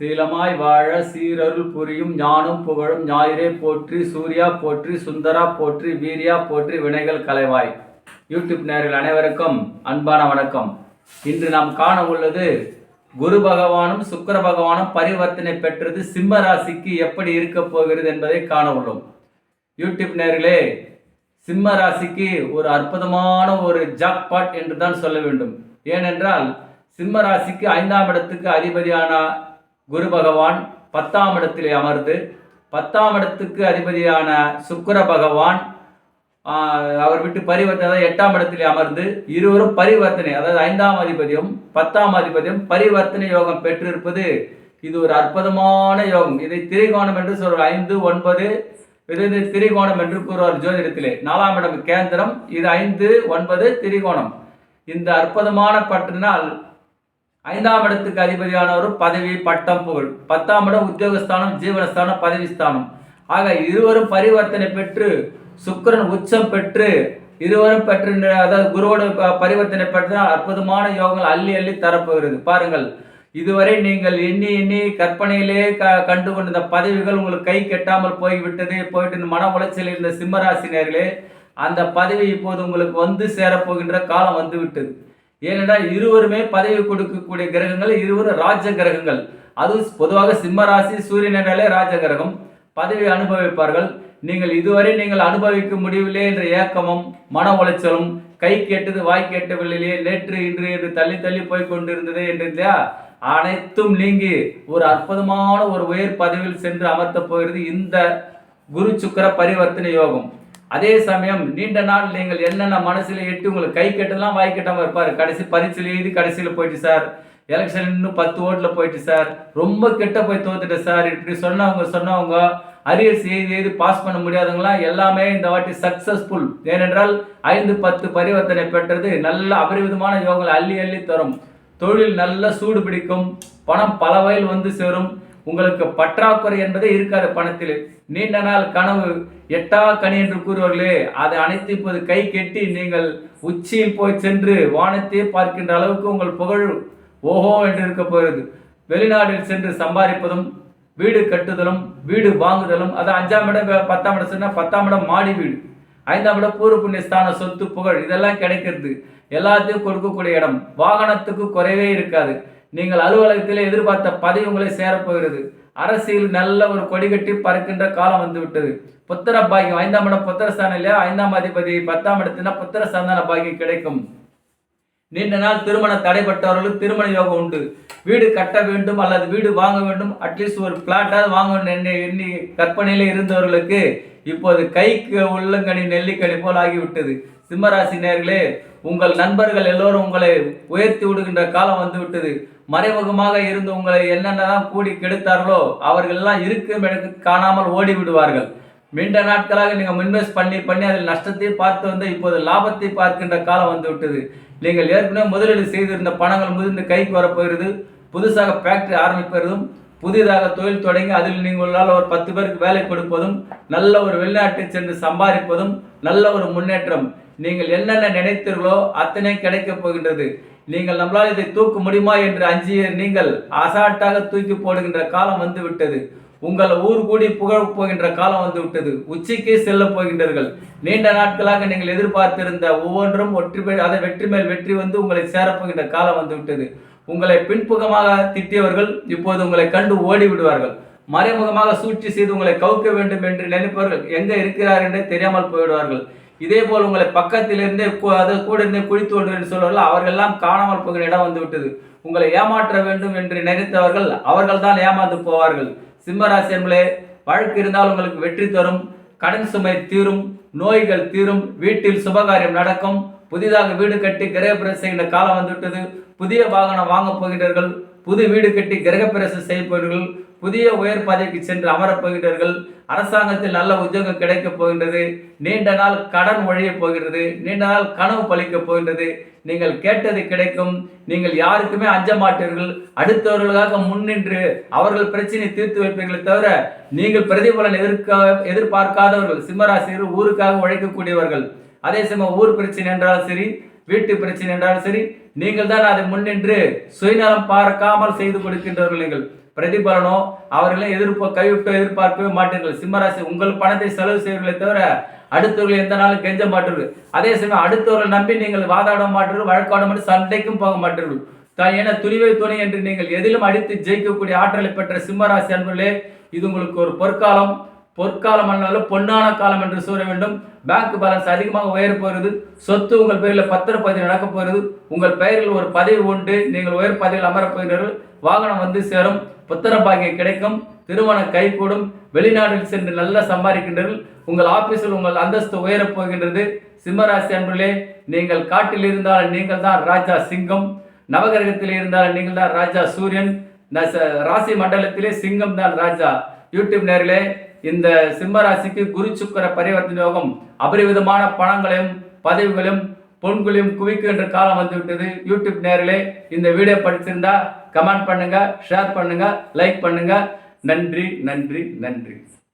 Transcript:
சீலமாய் வாழ சீரருள் புரியும் ஞானம் புகழும் ஞாயிறே போற்றி சூர்யா போற்றி சுந்தரா போற்றி வீரியா போற்றி வினைகள் கலைவாய். யூடியூப் நேரில் அனைவருக்கும் அன்பான வணக்கம். இன்று நாம் காண உள்ளது குரு பகவானும் சுக்கிர பகவானும் பரிவர்த்தனை பெற்றது சிம்ம ராசிக்கு எப்படி இருக்க போகிறது என்பதை காண உள்ளோம். யூடியூப் நேயர்களே சிம்ம ராசிக்கு ஒரு அற்புதமான ஒரு ஜாக்பாட் என்று தான் சொல்ல வேண்டும். ஏனென்றால் சிம்ம ராசிக்கு ஐந்தாம் இடத்துக்கு அதிபதியான குரு பகவான் பத்தாம் இடத்திலே அமர்ந்து பத்தாம் இடத்துக்கு அதிபதியான சுக்கர பகவான் அவர் விட்டு பரிவர்த்தனை எட்டாம் இடத்திலே அமர்ந்து இருவரும் பரிவர்த்தனை அதாவது ஐந்தாம் அதிபதியும் பத்தாம் அதிபதியும் பரிவர்த்தனை யோகம் பெற்றிருப்பது. இது ஒரு அற்புதமான யோகம். இதை திரிகோணம் என்று சொல்வார். ஐந்து ஒன்பது இது திரிகோணம் என்று கூறுவார் ஜோதிடத்திலே. நாலாம் இடம் கேந்திரம் இது ஐந்து ஒன்பது திரிகோணம். இந்த அற்புதமான பற்றினால் ஐந்தாம் இடத்துக்கு அதிபதியானவர் பதவி பட்டம் புகழ். பத்தாம் இடம் உத்தியோகஸ்தானம் ஜீவனஸ்தானம் பதவி ஸ்தானம் ஆக இருவரும் பரிவர்த்தனை பெற்று சுக்கிரன் உச்சம் பெற்று இருவரும் பெற்று அதாவது குருவோட பரிவர்த்தனை பெற்றால் அற்புதமான யோகங்கள் அள்ளி அள்ளி தரப்போகிறது. பாருங்கள் இதுவரை நீங்கள் எண்ணி எண்ணி கற்பனையிலே க கண்டு கொண்டிருந்த பதவிகள் உங்களுக்கு கை கெட்டாமல் போய்விட்டது. போயிட்டு மன உளைச்சல் இருந்த சிம்மராசினியர்களே அந்த பதவி இப்போது உங்களுக்கு வந்து சேரப்போகின்ற காலம் வந்துவிட்டது. ஏனென்றால் இருவருமே பதவி கொடுக்கக்கூடிய கிரகங்கள் இருவரும் ராஜ கிரகங்கள். அதுவும் பொதுவாக சிம்ம ராசி சூரியன் என்றாலே ராஜ கிரகம். பதவி அனுபவிப்பார்கள். நீங்கள் இதுவரை நீங்கள் அனுபவிக்க முடியவில்லை என்ற ஏக்கமும் மன உளைச்சலும் கை கேட்டது வாய் கேட்டவில்லையே நேற்று இன்று என்று தள்ளி தள்ளி போய் கொண்டிருந்தது என்று இல்லையா அனைத்தும் நீங்கி ஒரு அற்புதமான ஒரு உயர் பதவியில் சென்று அமர்த்தப் போகிறது இந்த குரு சுக்கிர பரிவர்த்தனை யோகம். அதே சமயம் நீண்ட நாள் நீங்கள் என்னென்ன மனசில் எட்டு உங்களுக்கு கை கட்டெல்லாம் வாய் கட்டாமல் இருப்பார். கடைசி பரிசில் எழுதி கடைசியில் போயிட்டு சார். எலெக்ஷன் இன்னும் பத்து ஓட்டில் போயிட்டு சார். ரொம்ப கெட்ட போய் தோத்துட்டேன் சார். இப்படி சொன்னவங்க சொன்னவங்க அரியர்ஸ் எழுதி எழுதி பாஸ் பண்ண முடியாதவங்களாம் எல்லாமே இந்த வாட்டி சக்சஸ்ஃபுல் ஏனென்றால் ஐந்து பத்து பரிவர்த்தனை பெற்றது நல்ல அபரிவிதமான யோகங்கள் அள்ளி அள்ளி தரும். தொழில் நல்ல சூடு பிடிக்கும். பணம் பல வயல் வந்து சேரும். உங்களுக்கு பற்றாக்குறை என்பதே இருக்காது பணத்தில். நீண்ட நாள் கனவு எட்டா கனி என்று கூறுவார்களே அதை அனைத்து இப்போது கை கெட்டி நீங்கள் உச்சியில் போய் சென்று வானத்தையே பார்க்கின்ற அளவுக்கு உங்கள் புகழ் ஓஹோ என்று இருக்க போகிறது. வெளிநாட்டில் சென்று சம்பாதிப்பதும் வீடு கட்டுதலும் வீடு வாங்குதலும் அது அஞ்சாம் இடம் பத்தாம் இடம் சொன்னால் பத்தாம் இடம் மாடி வீடு. ஐந்தாம் இடம் பூர்வ புண்ணிய ஸ்தான சொத்து புகழ் இதெல்லாம் கிடைக்கிறது. எல்லாத்தையும் கொடுக்கக்கூடிய இடம். வாகனத்துக்கு குறைவே இருக்காது. நீங்கள் அலுவலகத்தில் எதிர்பார்த்த பதவி உங்களை சேரப்போகிறது. அரசியல் நல்ல ஒரு கொடி கட்டி பறக்கின்ற காலம் வந்து விட்டது புத்திர பாக்கியம் ஐந்தாம் இடம் புத்திரஸ்தானம் இல்லையா? ஐந்தாம் அதிபதி பத்தாம் இடத்துனா புத்திர சந்தான பாக்கியம் கிடைக்கும். நீண்ட நாள் திருமணம் தடைப்பட்டவர்களுக்கு திருமண யோகம் உண்டு. வீடு கட்ட வேண்டும் அல்லது வீடு வாங்க வேண்டும். அட்லீஸ்ட் ஒரு பிளாட்டாவது வாங்க வேண்டும் எண்ணி கற்பனையில் இருந்தவர்களுக்கு இப்போது கைக்கு உள்ளங்கனி நெல்லிக்கனி போல் ஆகிவிட்டது. சிம்மராசி நேர்களே உங்கள் நண்பர்கள் எல்லோரும் உங்களை உயர்த்தி விடுகின்ற காலம் வந்துவிட்டது மறைமுகமாக இருந்து உங்களை என்னென்னலாம் கூடி கெடுத்தார்களோ அவர்கள் எல்லாம் இருக்கும் இடத்துக்கு காணாமல் ஓடி விடுவார்கள் நீண்ட நாட்களாக நீங்கள் இன்வெஸ்ட் பண்ணி பண்ணி அதில் நஷ்டத்தை பார்த்து வந்து இப்போது லாபத்தை பார்க்கின்ற காலம் வந்துவிட்டது நீங்கள் ஏற்கனவே முதலீடு செய்திருந்த பணங்கள் முதிர்ந்து கைக்கு வரப்போகிறது புதுசாக ஃபேக்டரி ஆரம்பிப்பதும் புதிதாக தொழில் தொடங்கி அதில் நீங்களால் ஒரு பத்து பேருக்கு வேலை கொடுப்பதும் நல்ல ஒரு வெளிநாட்டை சென்று சம்பாதிப்பதும் நல்ல ஒரு முன்னேற்றம். நீங்கள் என்னென்ன நினைத்தீர்களோ அத்தனை கிடைக்கப் போகின்றது. நீங்கள் நம்மளால் இதை தூக்க முடியுமா என்று அஞ்சிய நீங்கள் அசாட்டாக தூக்கி போடுகின்ற காலம் வந்துவிட்டது. உங்கள் ஊர் கூடி புகழ் போகின்ற காலம் வந்து விட்டது செல்ல போகின்றீர்கள். நீண்ட நாட்களாக நீங்கள் எதிர்பார்த்திருந்த ஒவ்வொன்றும் ஒற்றி அதை வெற்றி மேல் வெற்றி வந்து உங்களை சேரப்போகின்ற காலம் வந்து விட்டது உங்களை பின்புகமாக திட்டியவர்கள் இப்போது உங்களை கண்டு ஓடி விடுவார்கள் மறைமுகமாக சூழ்ச்சி செய்து உங்களை கவுக்க வேண்டும் என்று நினைப்பவர்கள் எங்கே இருக்கிறார் என்றே தெரியாமல் போயிடுவார்கள் இதே போல் உங்களை பக்கத்திலிருந்தே அது கூட இருந்தே குளித்து கொண்டு என்று சொல்வார்கள் அவர்களெல்லாம் காணாமல் போகிற இடம் வந்து விட்டது. உங்களை ஏமாற்ற வேண்டும் என்று நினைத்தவர்கள் அவர்கள் தான் ஏமாந்து போவார்கள். சிம்மராசி என்பே வழக்கு இருந்தால் உங்களுக்கு வெற்றி தரும் கடன் சுமை தீரும் நோய்கள் தீரும் வீட்டில் சுபகாரியம் நடக்கும் புதிதாக வீடு கட்டி கிரகப்பிரவேசம் செய்கின்ற காலம் வந்துவிட்டது புதிய வாகனம் வாங்கப் போகிறீர்கள் புது வீடு கட்டி கிரகப்பிரவேசம் செய்ய போகிறீர்கள் புதிய உயர் பதவிக்கு சென்று அமரப் போகின்றார்கள். அரசாங்கத்தில் நல்ல உத்தியோகம் கிடைக்கப் போகின்றது. நீண்ட நாள் கடன் ஒழியப் போகின்றது. நீண்ட நாள் கனவு பழிக்கப் போகின்றது. நீங்கள் கேட்டது கிடைக்கும். நீங்கள் யாருக்குமே அஞ்ச மாட்டீர்கள். அடுத்தவர்களுக்காக முன்னின்று அவர்கள் பிரச்சனை தீர்த்து வைப்பீர்களே தவிர நீங்கள் பிரதிபலன் எதிர்க்க எதிர்பார்க்காதவர்கள் சிம்மராசிரியர் ஊருக்காக உழைக்கக்கூடியவர்கள். அதே சமயம் ஊர் பிரச்சனை என்றாலும் சரி வீட்டு பிரச்சனை என்றாலும் சரி நீங்கள் தான் அதை முன்னின்று சுயநலம் பார்க்காமல் செய்து கொடுக்கின்றவர்கள் நீங்கள். பிரதிபலனோ அவர்களை எதிர்ப்பு கைவிட்டு எதிர்பார்க்கவே மாட்டீர்கள் சிம்மராசி உங்கள் பணத்தை செலவு செய்வீர்களே தவிர அடுத்தவர்கள் எந்த நாளும் கெஞ்ச மாட்டீர்கள். அதே சமயம் அடுத்தவர்கள் நம்பி நீங்கள் வாதாட மாட்டீர்கள் வழக்காட மாட்டு சண்டைக்கும் போக மாட்டீர்கள். தான் என துணிவை துணை என்று நீங்கள் எதிலும் அடித்து ஜெயிக்கக்கூடிய ஆற்றலை பெற்ற சிம்மராசி அன்பர்களே இது உங்களுக்கு ஒரு பொற்காலம். பொற்காலம் அல்லது பொன்னான காலம் என்று சூற வேண்டும். பேங்க் பேலன்ஸ் அதிகமாக உயர போகிறது. சொத்து உங்கள் பெயரில் பத்திரப்பதிவு நடக்கப் போகிறது. உங்கள் பெயரில் ஒரு பதவி உண்டு. நீங்கள் உயர் பதவியில் அமரப் போகிறீர்கள். வாகனம் வந்து சேரும். புத்திர பாக்கியம் கிடைக்கும். திருமண கைகூடும். வெளிநாட்டில் சென்று நல்லா சம்பாதிக்கின்றீர்கள். உங்கள் ஆபீஸில் உங்கள் அந்தஸ்து உயரப் போகின்றது. சிம்மராசி அன்பர்களே நீங்கள் காட்டில் இருந்தால் நீங்கள் தான் ராஜா சிங்கம். நவகிரகத்தில் இருந்தால் நீங்கள் தான் ராஜா சூரியன். ராசி மண்டலத்திலே சிங்கம் தான் ராஜா. யூடியூப் நேர்களே இந்த சிம்ம ராசிக்கு குரு சுக்கர பரிவர்த்தனை யோகம். அபரிவிதமான பணங்களையும் பதவிகளையும் பொன்களையும் குவிக்கின்ற காலம் வந்துவிட்டது. யூடியூப் நேரிலே இந்த வீடியோ படிச்சிருந்தா கமெண்ட் பண்ணுங்க ஷேர் பண்ணுங்க லைக் பண்ணுங்க. நன்றி நன்றி நன்றி.